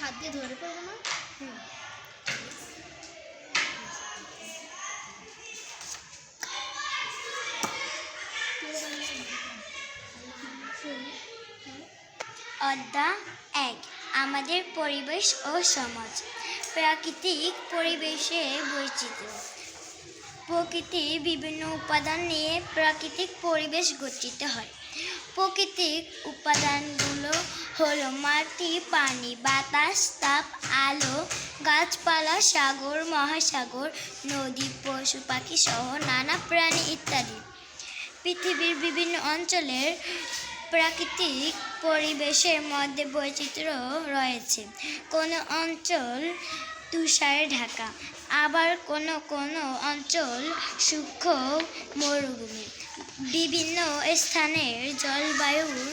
হাত দিয়ে ধরে পাবো না? এক আমাদের পরিবেশ ও সমাজ। প্রাকৃতিক পরিবেশে বৈচিত্র্য। প্রকৃতির বিভিন্ন উপাদান নিয়ে প্রাকৃতিক পরিবেশ গঠিত হয়। প্রাকৃতিক উপাদানগুলো হলো মাটি, পানি, বাতাস, তাপ, আলো, গাছপালা, সাগর, মহাসাগর, নদী, পশু পাখি সহ নানা প্রাণী ইত্যাদি। পৃথিবীর বিভিন্ন অঞ্চলের প্রাকৃতিক পরিবেশের মধ্যে বৈচিত্র্য রয়েছে। কোনো অঞ্চল তুষারে ঢাকা, আবার কোনো কোনো অঞ্চল সূক্ষ্ম মরুভূমি। বিভিন্ন স্থানের জলবায়ুর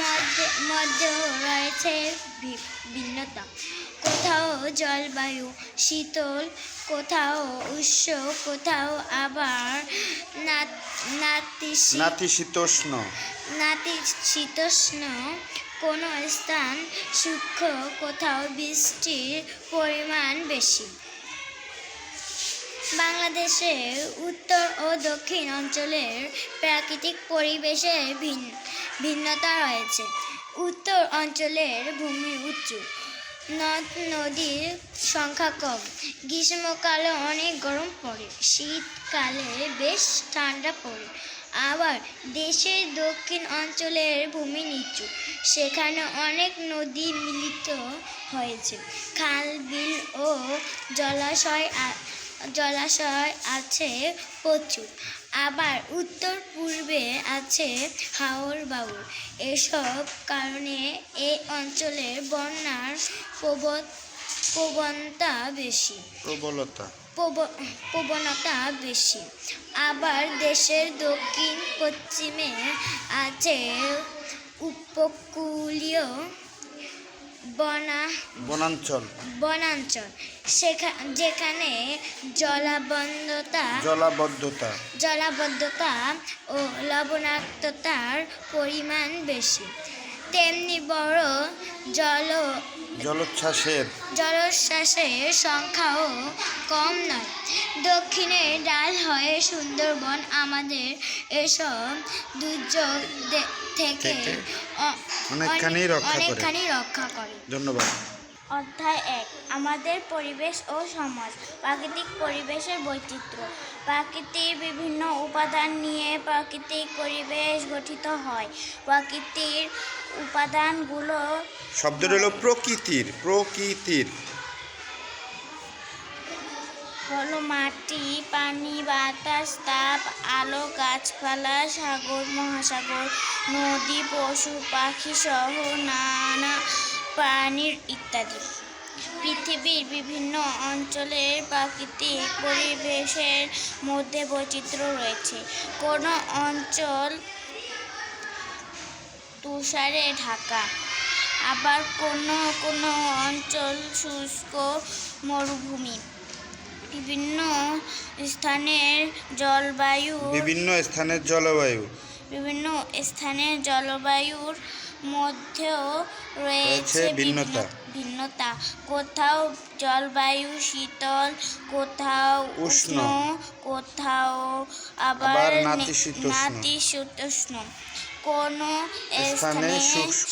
মধ্যে মধ্যেও রয়েছে ভিন্নতা। কোথাও জলবায়ু শীতল, কোথাও উষ্ণ, কোথাও আবার নাতিশীত নাতিশীতোষ্ণ নাতিশীতোষ্ণ কোনো স্থান সূক্ষ্ম কোথাও বৃষ্টির পরিমাণ বেশি। বাংলাদেশের উত্তর ও দক্ষিণ অঞ্চলের প্রাকৃতিক পরিবেশের ভিন- ভিন্নতা রয়েছে। উত্তর অঞ্চলের ভূমি উঁচু। নদ, নদীর সংখ্যা কম। গ্রীষ্মকালে অনেক গরম পড়ে, শীতকালে বেশ ঠান্ডা পড়ে। আবার দেশের দক্ষিণ অঞ্চলের ভূমি নিচু, সেখানে অনেক নদী মিলিত হয়েছে। খাল, বিল ও জলাশয় জলাশয় আছে প্রচুর। আবার উত্তর পূর্বে আছে হাওর বাউর এসব কারণে এই অঞ্চলের বন্যার প্রবণ প্রবণতা বেশি। প্রবলতা প্রব- প্রবণতা বেশি। আবার দেশের দক্ষিণ পশ্চিমে আছে উপকূলীয় বনা বনাঞ্চল। বনাঞ্চল। যেখানে জলাবদ্ধতা জলাবদ্ধতা। জলাবদ্ধতা ও লবণাক্ততার পরিমাণ বেশি। তেমনি বড় জল জলোচ্ছ্বাসের। জলোচ্ছ্বাসের সংখ্যাও কম নয়। দক্ষিণে ডাল হয়ে সুন্দরবন আমাদের এসব দুর্যোগ থেকে অনেকখানি রক্ষা করে। অনেকখানি রক্ষা করে। ধন্যবাদ। অধ্যায় এক আমাদের পরিবেশ ও সমাজ প্রাকৃতিক পরিবেশের বৈচিত্র্য। প্রাকৃতির বিভিন্ন উপাদান নিয়ে প্রাকৃতিক পরিবেশ গঠিত হয়। প্রাকৃতির উপাদানগুলো শব্দটা হলো প্রকৃতির প্রকৃতির। হলো মাটি, পানি, বাতাস, তাপ, আলো, গাছপালা, সাগর, মহাসাগর, নদী, পশু পাখি সহ নানা প্রাণীর ইত্যাদি। পৃথিবীর বিভিন্ন অঞ্চলের প্রাকৃতিক পরিবেশের মধ্যে বৈচিত্র্য রয়েছে। কোনো অঞ্চল তুষারে ঢাকা, আবার কোনো কোনো অঞ্চল শুষ্ক মরুভূমি। বিভিন্ন স্থানের জলবায়ু বিভিন্ন স্থানের জলবায়ু বিভিন্ন স্থানের জলবায়ুর মধ্যেও রয়েছে ভিন্নতা। ভিন্নতা কোথাও জলবায়ু শীতল কোথাও উষ্ণ কোথাও আবার নাতিশীতোষ্ণ। কোনো স্থানে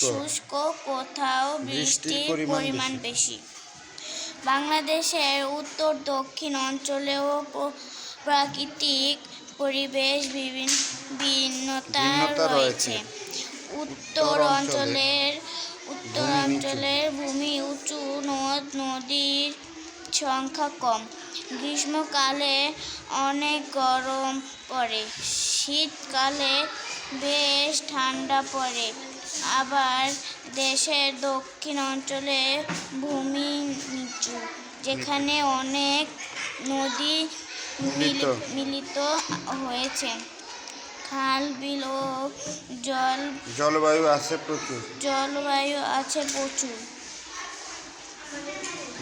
শুষ্ক, কোথাও বৃষ্টির পরিমাণ বেশি। বাংলাদেশের উত্তর দক্ষিণ অঞ্চলেও প্রাকৃতিক পরিবেশ বিভিন্ন ভিন্নতা ভিন্নতা রয়েছে। উত্তর অঞ্চলের উত্তর অঞ্চলের ভূমি উঁচু নদ নদীর সংখ্যা কম। গ্রীষ্মকালে অনেক গরম পড়ে। শীতকালে বেশ ঠান্ডা পড়ে। আবার দেশের দক্ষিণ অঞ্চলে ভূমি নিচু যেখানে অনেক নদী মিলিত। হয়েছে। খাল বিল ও জল জলবায়ু আছে প্রচুর। জলবায়ু আছে প্রচুর।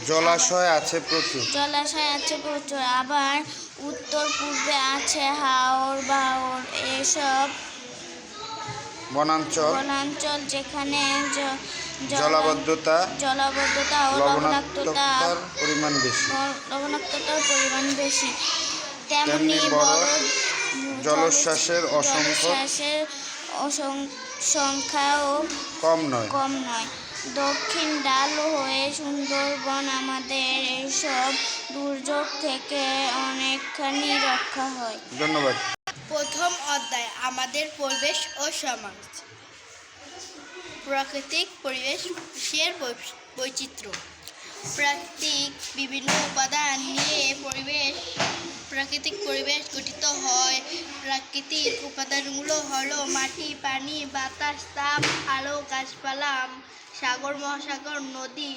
জলাশয় আছে প্রচুর। জলাশয় আছে প্রচুর। আবার উত্তর পূর্বে আছে হাওর বাওর এসব বনাঞ্চল বনাঞ্চল যেখানে জলাবদ্ধতা জলাবদ্ধতা ও লবণাক্ততা লবণাক্ততার পরিমাণ বেশি। লবণাক্ততার পরিমাণ বেশি। তেমনি বড় জলোচ্ছ্বাসের অসংখ্য সংখ্যাও কম নয়। কম নয়। দক্ষিণ ডাল হয়ে সুন্দরবন আমাদের এইসব দুর্যোগ থেকে অনেকখানি রক্ষা হয়। ধন্যবাদ। প্রথম অধ্যায়, আমাদের পরিবেশ ও সমাজ। প্রাকৃতিক পরিবেশের বৈচিত্র্য। প্রাকৃতিক বিভিন্ন উপাদান নিয়ে পরিবেশ, প্রাকৃতিক পরিবেশ গঠিত হয়। প্রাকৃতিক উপাদানগুলো হলো মাটি, পানি, বাতাস, তাপ, আলো, গাছপালা সাগর মহাসাগর নদী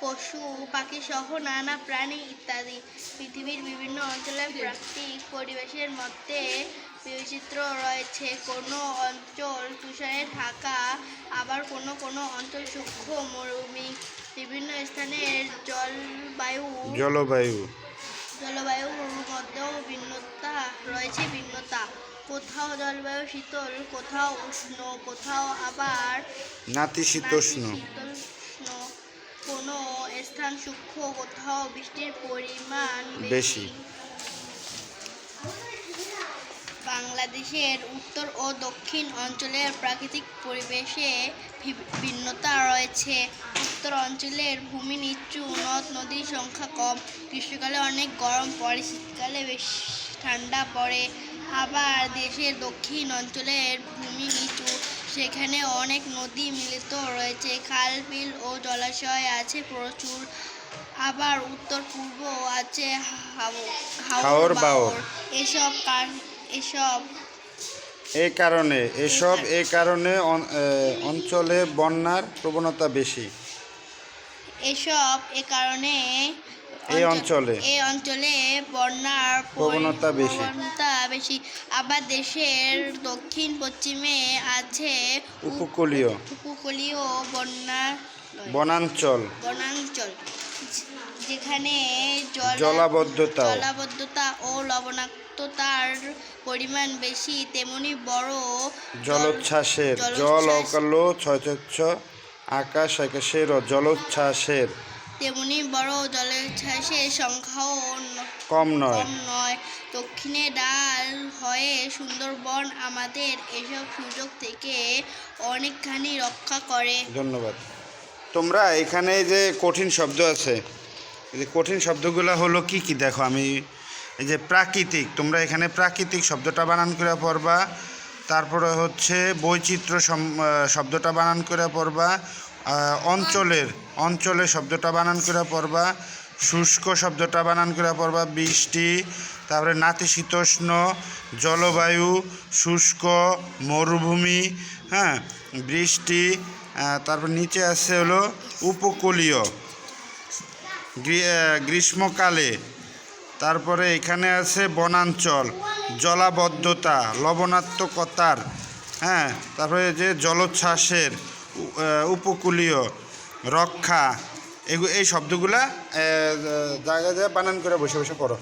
পশু পাখি সহ নানা প্রাণী ইত্যাদি। পৃথিবীর বিভিন্ন অঞ্চলের প্রাকৃতিক পরিবেশের মধ্যে বৈচিত্র্য রয়েছে। কোনো অঞ্চল তুষারে ঢাকা আবার কোনো কোনো অঞ্চল সূক্ষ্ম মরুভূমি। বিভিন্ন স্থানের জলবায়ু জলবায়ু। জলবায়ুর মধ্যেও ভিন্নতা রয়েছে ভিন্নতা। কোথাও জলবায়ু শীতল কোথাও উষ্ণ কোথাও আবার নাতিশীতোষ্ণ কোনো স্থান সূক্ষ্ম কোথাও বৃষ্টির পরিমাণ বেশি। বাংলাদেশের উত্তর ও দক্ষিণ অঞ্চলের প্রাকৃতিক পরিবেশে ভিন্নতা রয়েছে। উত্তর অঞ্চলের ভূমি নিচু নদ নদীর সংখ্যা কম। গ্রীষ্মকালে অনেক গরম পড়ে শীতকালে বেশ ঠান্ডা পড়ে। আবার দেশের দক্ষিণ অঞ্চলের ভূমি নিচু। সেখানে অনেক নদী মিলিত রয়েছে। খাল বিল ও জলাশয় আছে প্রচুর। আবার উত্তর পূর্ব আছে হাওর বাওর। এসব এসব এই কারণে এসব এই কারণে অঞ্চলে বন্যার প্রবণতা বেশি। এসব এ কারণে এই অঞ্চলে। এই অঞ্চলে বন্যার প্রবণতা বেশি। প্রবণতা বেশি। আবার দেশের দক্ষিণ পশ্চিমে আছে উপকূলীয়। উপকূলীয় বন্যা বনাঞ্চল। বনাঞ্চল। যেখানে জলা- জলাবদ্ধতা। জলাবদ্ধতা ও লবণাক্ততার পরিমাণ বেশি তেমনি বড় জলোচ্ছ্বাসের জল অকালো ছয়চ্ছ আকাশ আকাশের জলোচ্ছ্বাসের তেমনি বড় জলোচ্ছ্বাসের সংখ্যাও কম নয়। কম নয়। দক্ষিণে ডাল হয়ে সুন্দরবন আমাদের এসব সুযোগ থেকে অনেকখানি রক্ষা করে। ধন্যবাদ। তোমরা এখানে যে কঠিন শব্দ আছে যে কঠিন শব্দগুলো হলো কি কি? দেখো আমি এই যে প্রাকৃতিক তোমরা এখানে প্রাকৃতিক শব্দটা বানান করে পড়বা। তারপরে হচ্ছে বৈচিত্র্য শব্দটা বানান করে পড়বা। অঞ্চলের অঞ্চলের শব্দটা বানান করে পড়বা, শুষ্ক শব্দটা বানান করে পড়বা, বৃষ্টি, তারপরে নাতিশীতোষ্ণ, জলবায়ু, শুষ্ক, মরুভূমি হ্যাঁ বৃষ্টি তারপর নিচে আছে হলো উপকূলীয় গ্রীষ্মকালে, তারপরে এখানে আছে বনাঞ্চল, জলাবদ্ধতা, লবণাত্মকতার হ্যাঁ তারপরে যে জলোচ্ছ্বাসের উপকূলীয় রক্ষা এই শব্দগুলা জায়গা জায়গায় জায়গায় বানান করে বসে বসে পড়ো।